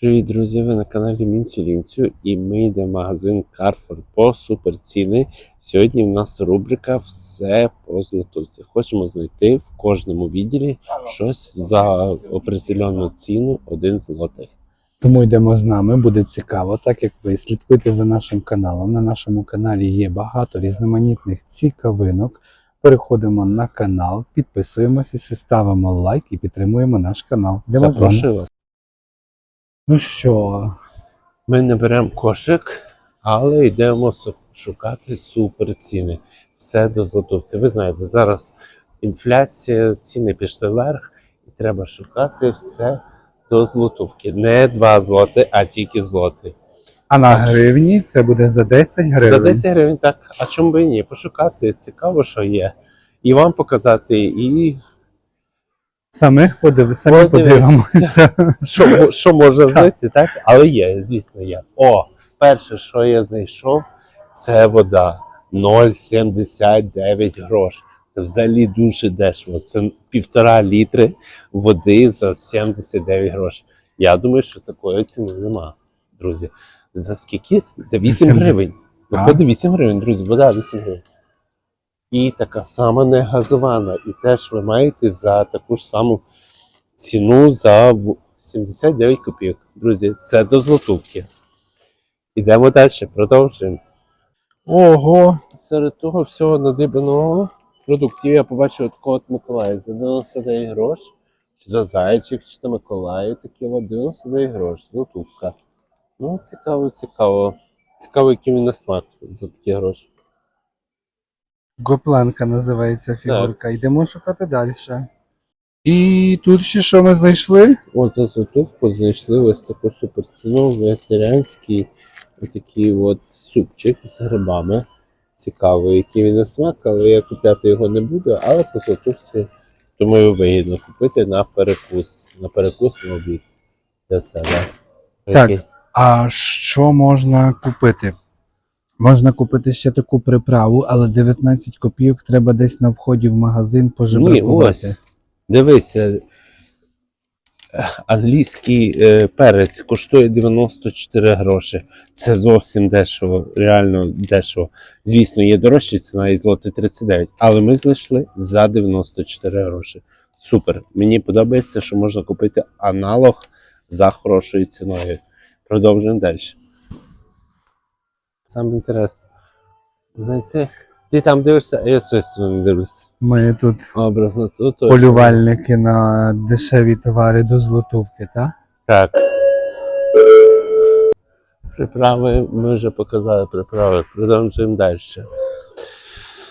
Привіт, друзі! Ви на каналі Мінцю Лінцю і ми йдемо в магазин Carrefour по суперціни. Сьогодні в нас рубрика Все по злотовці. Хочемо знайти в кожному відділі щось за определену ціну 1 злотих. Тому йдемо з нами, буде цікаво, так як ви слідкуйте за нашим каналом. На нашому каналі є багато різноманітних цікавинок. Переходимо на канал, підписуємося, ставимо лайк і підтримуємо наш канал. Запрошую вас. Ну що, Ми не беремо кошик, але йдемо шукати суперціни. Все до злотовця. Ви знаєте, зараз інфляція, ціни пішли вверх, і треба шукати все до злотовки. Не 2 злоти, а тільки злоти. а на Так гривні це буде за 10 гривень. За 10 гривень так. А чому би ні? Пошукати, цікаво, що є. І вам показати, і Самих подив... самі Подивимося. подивимося. що, що можна знайти, так? Але є, звісно, є. О, перше, що я знайшов, це вода. 0,79 грош. Це взагалі дуже дешево. Це півтора літри води за 79 грош. Я думаю, що такої ціни нема, друзі. За скільки? За 8 Вісім. гривень. Виходить 8 гривень, друзі, вода 8 гривень. І така сама не газована. І теж ви маєте за таку ж саму ціну за 79 копійок. Друзі, це до злотувки. Ідемо далі, продовжуємо. Ого, Серед того всього надибаного продуктів я побачив такого от Миколая за 99 грош. Чи то зайчик, чи то Миколаїв, такі от 99 грош, злотувка. Ну, цікаво, цікаво. Цікаво, який він на смак за такі гроші. Гопленка називається фігурка. Йдемо шукати далі. І тут ще що ми знайшли? От за знайшли ось таку суперціну вегетаріанський такий от супчик з грибами. Цікавий, який він на смак, але я купляти його не буду, але по злотувці, думаю, вигідно купити на перекус. На перекус на обід для себе. Так. А що можна купити? Можна купити ще таку приправу, але 19 копійок треба десь на вході в магазин Ні, ось. Дивися. Англійський е, перець коштує 94 гроші. Це зовсім дешево, реально дешево. Звісно, є дорожча ціна і злоти 39, але ми знайшли за 94 гроші. Супер. Мені подобається, що можна купити аналог за хорошою ціною. Продовжуємо далі. Сам інтерес. Знайти. Ти там дивишся, а я з тої сторони дивлюся. Ми тут Образно, тут точно. полювальники на дешеві товари до злотувки, так? Так. Приправи ми вже показали приправи. Продовжуємо далі.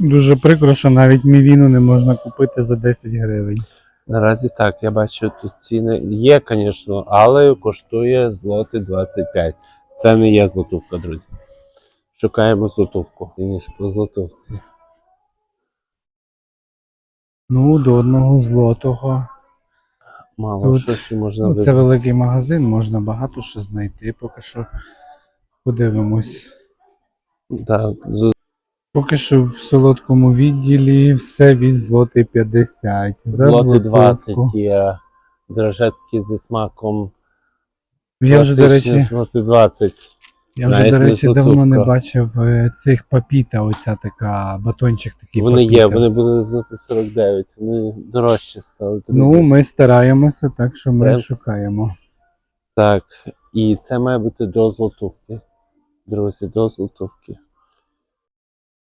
Дуже прикро, що навіть мівіну не можна купити за 10 гривень. Наразі так, я бачу тут ціни. Є, звісно, але коштує злоти 25. Це не є злотувка, друзі. Шукаємо злотувку. Ніж по злотувці. Ну, до одного злотого. Мало Тут- що ще можна Ну, це великий магазин, можна багато що знайти. Поки що подивимось. Так, Поки що в солодкому відділі все від злоти 50. За злоти злотовку. 20 є. Дрожетки зі смаком. Я вже, до речі, злоти 20. Я вже, навіть до не речі, давно не бачив е, цих папіта, оця така батончик такий. Вони папіта. є, вони були злоти 49, вони дорожчі стали. друзі. Ну, ми стараємося, так що ми Сенс. шукаємо. Так, і це має бути до злотовки. Друзі, до злотовки.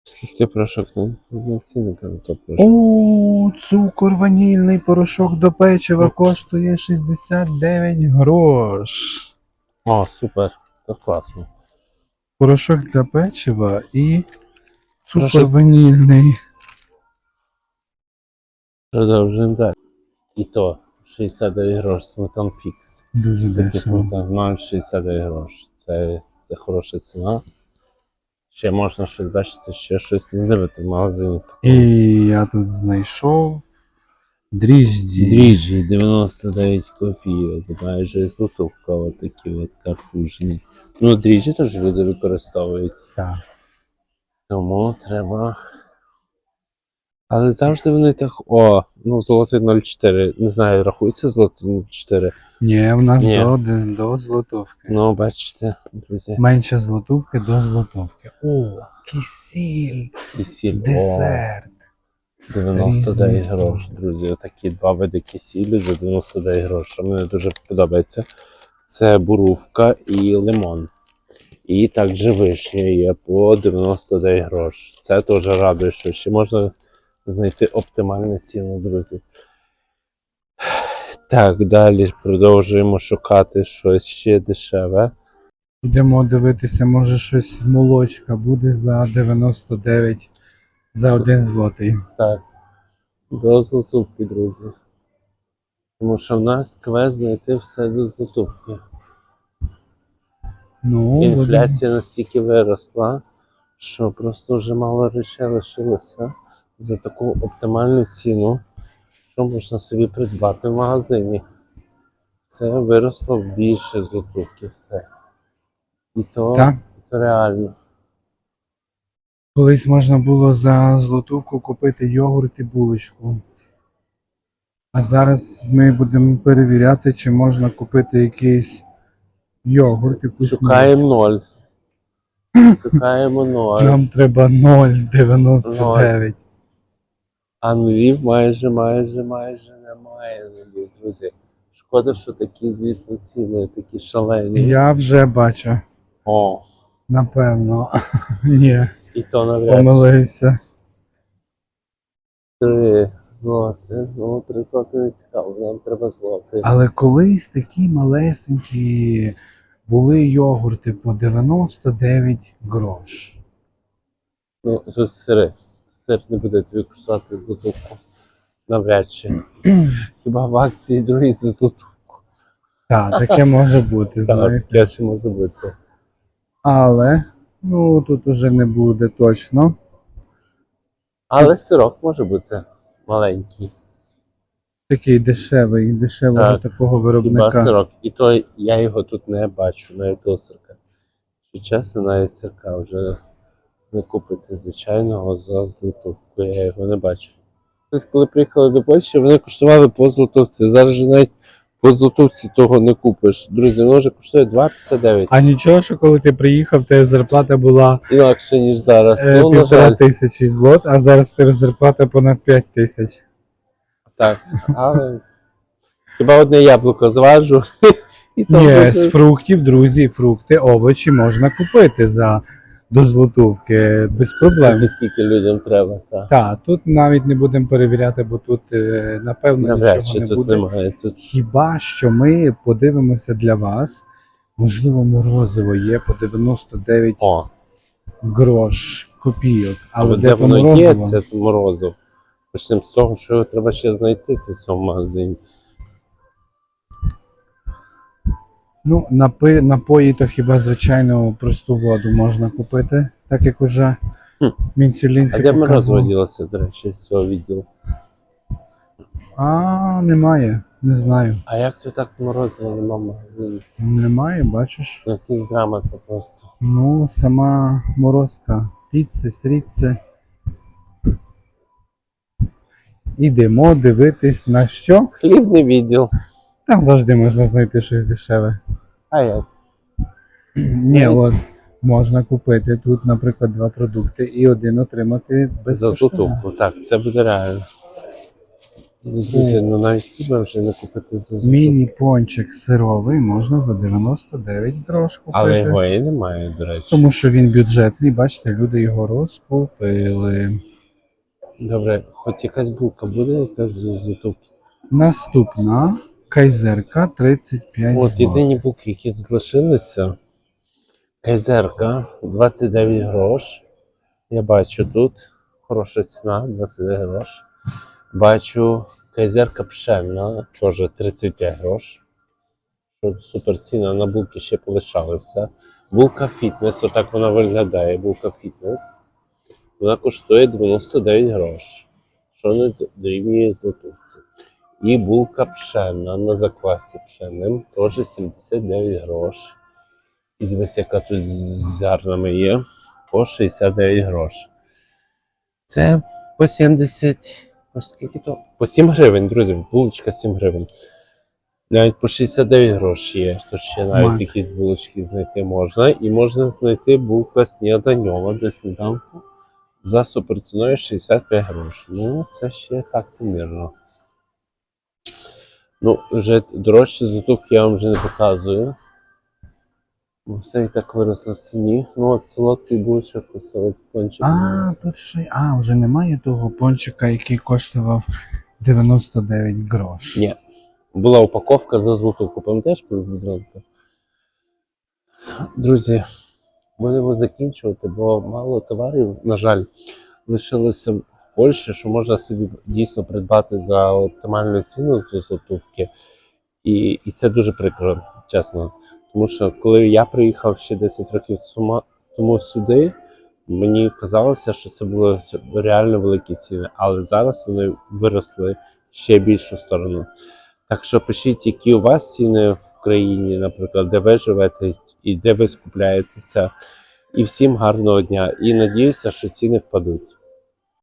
Скільки порошок на цінника на то порошок? О, цукор ванільний порошок до печива коштує 69 грош. О, супер, то класно. Порошок для печива і цукор Порошок- ванільний. Продовжуємо далі. І то 69 грош, сметан фікс. Дуже дешево. сметан 0,69 грош. Це, це хороша ціна. Ще можна щось бачити, ще щось не дивити в магазині. І я тут знайшов дріжджі. Дріжджі 99 копійок, майже злотовка, от такі от карфужні. Ну, дріжджі теж люди використовують. Так. Тому треба. Але завжди вони так. О, ну золотий 0,4. Не знаю, рахується золотий 0,4. Ні, в нас Ні. до, до злотовки. Ну, бачите, друзі. Менше злотовки до злотовки. О, кисіль, І сіль. десерт. О, 99 Різні грош, друзі. Отакі два види кисілю за 99 грош. Мені дуже подобається. Це бурувка і лимон. І також вишня є по 99 грош. Це теж радує, що ще можна знайти оптимальну ціну, друзі. Так, далі продовжуємо шукати щось ще дешеве. Йдемо дивитися, може щось молочка буде за 99 за один злотий. Так. До злотувки, друзі. Тому що в нас квест знайти все до злотувки. Ну, Інфляція настільки виросла, що просто вже мало речей лишилося за таку оптимальну ціну, що можна собі придбати в магазині. Це виросло більше злотувки все. І то, Так. то реально. Колись можна було за злотовку купити йогурт і булочку. А зараз ми будемо перевіряти, чи можна купити якийсь йогурт, якусь Шукаємо ноль. Шукаємо ноль. Нам треба 0,99. А нулів майже, майже, майже немає нулів, друзі. Шкода, що такі, звісно, ціни такі шалені. Я вже бачу. О, Напевно. Ні, і то навряд помилився. три злоти. Ну, три злоти не цікаво, нам треба злоти. Але колись такі малесенькі були йогурти по 99 грош. Ну, тут сири. Сир не буде тобі коштувати злотувку. Навряд чи. Хіба в акції другі за злотувку. Так, таке може бути, Так, знаєте. таке ще може бути. Але ну тут уже не буде точно. Але сирок може бути маленький. Такий дешевий, дешевого Так. такого Хіба виробника. сирок. І то я його тут не бачу, навіть того сирка. Що чесно, навіть сирка вже не купити звичайного за злотовку. Я його не бачу. Тобто, коли приїхали до Польщі, вони коштували по злотовці. Зараз же навіть по злотовці того не купиш. Друзі, воно вже коштує 2,59. А нічого, що коли ти приїхав, тебе зарплата була Інакше, ніж зараз. е, ну, на півтора жаль, тисячі злот, а зараз тебе зарплата понад 5 тисяч. так. Але хіба одне яблуко зважу. І то Ні, без- з фруктів, друзі, фрукти, овочі можна купити за до злотовки без проблем. Скільки, скільки людям треба, так. Так, тут навіть не будемо перевіряти, бо тут е, напевно Навряд нічого не тут буде. немає. Тут Хіба що ми подивимося для вас, можливо, морозиво є по 99 О, грош копійок. Але але де, воно є, це морозиво. Почнемо з того, що його треба ще знайти в цьому магазині. Ну, напи, напої, то хіба звичайно просту воду можна купити, так як уже Хм. мінцюлінці А де показував. ділося, до речі, з цього відділу? А, немає, не знаю. А як то так морозиво нема в магазині? Немає, бачиш? Якийсь драма то просто. Ну, сама морозка. Піци, сріци. Ідемо дивитись на що. Хлібний відділ. Там завжди можна знайти щось дешеве. А як? Ні, Навіть- от можна купити тут, наприклад, два продукти і один отримати без За злотовку, так, це буде реально. Ну, Друзі, ну навіть хіба вже не купити за злотовку. Міні-пончик сировий можна за 99 грош купити. Але його і немає, до речі. Тому що він бюджетний, бачите, люди його розкупили. Добре, хоч якась булка буде, якась з злотовки. Наступна кайзерка 35 От єдині булки, які тут лишилися. Кайзерка 29 грош. Я бачу тут хороша ціна, 29 грош. Бачу кайзерка пшенна, теж 35 грош. Супер ціна на булки ще полишалися. Булка фітнес, отак вона виглядає. Булка фітнес. Вона коштує 99 грош, що не дорівнює злотовці. І булка пшенна на заквасі пшенним, теж 79 грош. І дивись, яка тут з зернами є, по 69 грош. Це По 70. По скільки то? По 7 гривень, друзі, булочка 7 гривень. Навіть по 69 грошей є, то ще навіть Мак. якісь булочки знайти можна. І можна знайти булка сніданьова до сніданку за суперціною 65 грошей. Ну, це ще так помірно. Ну, вже дорожчі злотовки я вам вже не показую. Бо все і так виросло в ціні. Ну, от солодкий булочок, оце от кончик. А, тут ще а, вже немає того пончика, який коштував 99 грош. Ні. Була упаковка за злотовку. Пам'ятаєш, колись Бедронка? Друзі, будемо закінчувати, бо мало товарів, на жаль, лишилося Польщі, що можна собі дійсно придбати за оптимальну ціну ці злотовки. І, і це дуже прикро, чесно. Тому що коли я приїхав ще 10 років тому сюди, мені казалося, що це були реально великі ціни, але зараз вони виросли ще більшу сторону. Так що пишіть, які у вас ціни в країні, наприклад, де ви живете і де ви скупляєтеся. І всім гарного дня. І надіюся, що ціни впадуть.